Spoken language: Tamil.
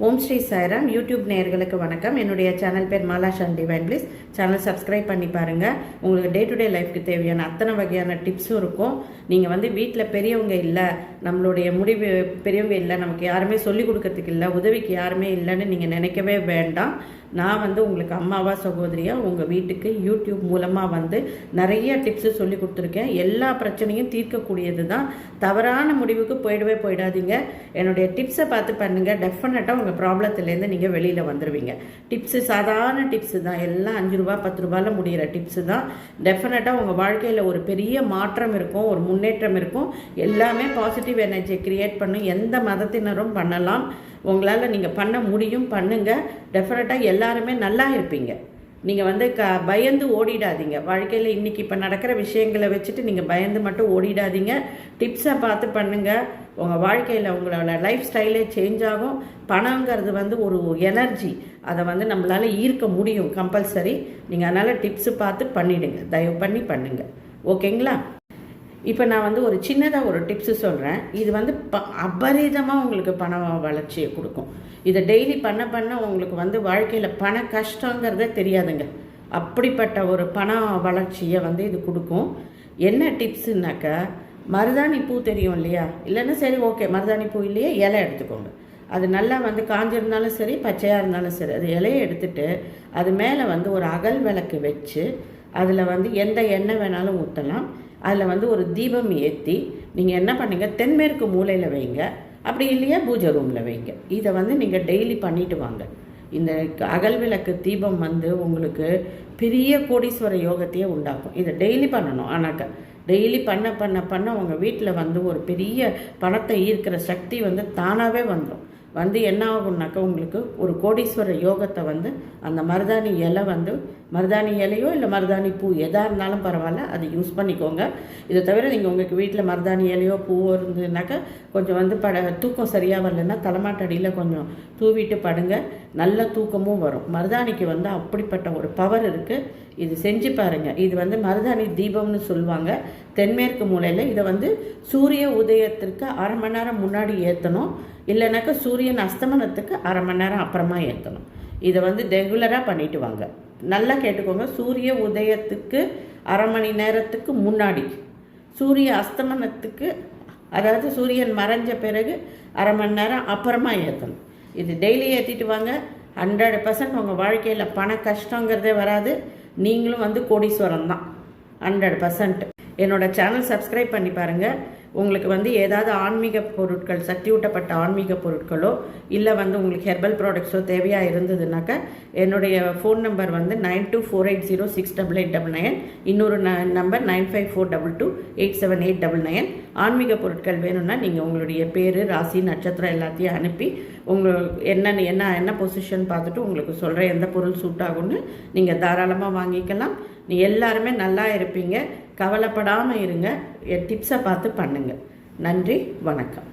ஓம் ஸ்ரீ சாய்ராம். யூடியூப் நேயர்களுக்கு வணக்கம். என்னுடைய சேனல் பேர் Mala Shan divine please. Channel subscribe பண்ணி பாருங்கள் உங்களுக்கு டே டு டே லைஃப்க்கு தேவையான அத்தனை வகையான டிப்ஸும் இருக்கும். நீங்கள் வந்து வீட்டில் பெரியவங்க இல்லை நம்மளுடைய முடிவு பெரியவங்க இல்லை நமக்கு யாருமே சொல்லிக் கொடுக்கறதுக்கு இல்லை உதவிக்கு யாருமே இல்லைன்னு நீங்கள் நினைக்கவே வேண்டாம். நான் வந்து உங்களுக்கு அம்மாவா சகோதரியா உங்கள் வீட்டுக்கு யூடியூப் மூலமாக வந்து நிறைய டிப்ஸு சொல்லி கொடுத்துருக்கேன். எல்லா பிரச்சனையும் தீர்க்கக்கூடியது தான். தவறான முடிவுக்கு போயிடவே போயிடாதீங்க. என்னுடைய டிப்ஸை பார்த்து பண்ணுங்கள் டெஃபினட்டாக உங்கள் ப்ராப்ளத்துலேருந்து நீங்கள் வெளியில் வந்துடுவீங்க டிப்ஸு சாதாரண டிப்ஸு தான். எல்லாம் அஞ்சு ரூபா பத்து ரூபாயில் முடிகிற டிப்ஸு தான். டெஃபினட்டாக உங்கள் வாழ்க்கையில் ஒரு பெரிய மாற்றம் இருக்கும். ஒரு முன்னேற்றம் இருக்கும். எல்லாமே பாசிட்டிவ் எனர்ஜியை க்ரியேட் பண்ணும் எந்த மதத்தினரும் பண்ணலாம். உங்களால் நீங்கள் பண்ண முடியும் பண்ணுங்கள் டெஃபினட்டாக எல்லாருமே நல்லா இருப்பீங்க. நீங்கள் வந்து க பயந்து ஓடிடாதீங்க. வாழ்க்கையில் இன்றைக்கி இப்போ நடக்கிற விஷயங்களை வச்சுட்டு நீங்கள் பயந்து மட்டும் ஓடிடாதீங்க. டிப்ஸை பார்த்து பண்ணுங்கள் உங்கள் வாழ்க்கையில் உங்களோட லைஃப் ஸ்டைலே சேஞ்ச் ஆகும். பணங்கிறது வந்து ஒரு எனர்ஜி அதை வந்து நம்மளால் ஈர்க்க முடியும் கம்பல்சரி நீங்கள் அதனால் டிப்ஸு பார்த்து பண்ணிவிடுங்க தயவு பண்ணி பண்ணுங்கள் ஓகேங்களா இப்போ நான் வந்து ஒரு சின்னதாக ஒரு டிப்ஸு சொல்கிறேன் இது வந்து ப அபரிதமாக உங்களுக்கு பண வளர்ச்சியை கொடுக்கும். இதை டெய்லி பண்ண பண்ண உங்களுக்கு வந்து வாழ்க்கையில் பண கஷ்டங்கிறதே தெரியாதுங்க. அப்படிப்பட்ட ஒரு பண வளர்ச்சியை வந்து இது கொடுக்கும். என்ன டிப்ஸுனாக்கா மருதாணி பூ தெரியும் இல்லையா? இல்லைன்னா சரி ஓகே மருதாணி பூ இல்லையே இலை எடுத்துக்கோங்க. அது நல்லா வந்து காஞ்சிருந்தாலும் சரி பச்சையாக இருந்தாலும் சரி அது இலையை எடுத்துட்டு அது மேலே வந்து ஒரு அகல் விளக்கு வச்சு அதில் வந்து எந்த எண்ணெய் வேணாலும் ஊற்றலாம் அதில் வந்து ஒரு தீபம் ஏற்றி நீங்கள் என்ன பண்ணுங்க தென்மேற்கு மூலையில் வைங்க. அப்படி இல்லையா பூஜை ரூமில் வைங்க. இதை வந்து நீங்கள் டெய்லி பண்ணிட்டு வாங்க. இந்த அகல் விளக்கு தீபம் வந்து உங்களுக்கு பெரிய கோடீஸ்வர யோகத்தையே உண்டாக்கும். இதை டெய்லி பண்ணணும். ஆனாக்கா டெய்லி பண்ண பண்ண பண்ண உங்கள் வீட்டில் வந்து ஒரு பெரிய பணத்தை ஈர்க்கிற சக்தி வந்து தானாகவே வந்துடும் வந்து என்ன ஆகும்னாக்கா உங்களுக்கு ஒரு கோடீஸ்வர யோகத்தை வந்து அந்த மருதாணி இலை வந்து மருதாணி இலையோ இல்லை மருதாணி பூ எதாக இருந்தாலும் பரவாயில்ல அதை யூஸ் பண்ணிக்கோங்க. இதை தவிர நீங்கள் உங்களுக்கு வீட்டில் மருதாணி இலையோ பூவோ இருந்ததுனாக்கா கொஞ்சம் வந்து பட தூக்கம் சரியாக வரலன்னா தலைமாட்டடியில் கொஞ்சம் தூவிட்டு படுங்க. நல்ல தூக்கமும் வரும். மருதாணிக்கு வந்து அப்படிப்பட்ட ஒரு பவர் இருக்குது இது செஞ்சு பாருங்கள் இது வந்து மருதாணி தீபம்னு சொல்லுவாங்க. தென்மேற்கு மூலையில் இதை வந்து சூரிய உதயத்திற்கு அரை மணி நேரம் முன்னாடி ஏற்றணும் இல்லைனாக்கா சூரியன் அஸ்தமனத்துக்கு அரை மணி நேரம் அப்புறமா ஏற்றணும் இதை வந்து ரெகுலராக பண்ணிட்டு வாங்க. நல்லா கேட்டுக்கோங்க. சூரிய உதயத்துக்கு அரை மணி நேரத்துக்கு முன்னாடி. சூரிய அஸ்தமனத்துக்கு அதாவது சூரியன் மறைஞ்ச பிறகு அரை மணி நேரம் அப்புறமா ஏற்றணும் இது டெய்லி ஏற்றிட்டு வாங்க. ஹண்ட்ரட் பர்சன்ட் உங்கள் வாழ்க்கையில் பண கஷ்டங்கிறதே வராது. நீங்களும் வந்து கோடீஸ்வரம் தான் ஹண்ட்ரட் பர்சன்ட் என்னோட சேனல் சப்ஸ்கிரைப் பண்ணி பாருங்கள் உங்களுக்கு வந்து ஏதாவது ஆன்மீக பொருட்கள் சக்தியூட்டப்பட்ட ஆன்மீக பொருட்களோ இல்லை வந்து உங்களுக்கு ஹெர்பல் ப்ராடக்ட்ஸோ தேவையாக இருந்ததுனாக்கா என்னுடைய ஃபோன் நம்பர் வந்து nine two four eight zero six double eight double nine இன்னொரு number nine five four double two eight seven eight double nine ஆன்மீக பொருட்கள் வேணும்னா நீங்கள் உங்களுடைய பேர் ராசி நட்சத்திரம் எல்லாத்தையும் அனுப்பி உங்கள் என்னென்ன என்ன என்ன பொசிஷன் பார்த்துட்டு உங்களுக்கு சொல்கிறேன் எந்த பொருள் சூட் ஆகும்னு நீங்கள் தாராளமாக வாங்கிக்கலாம். நீ எல்லாருமே நல்லா இருப்பீங்க. கவலைப்படாமல் இருங்க. என் டிப்ஸை பார்த்து பண்ணுங்கள் நன்றி வணக்கம்.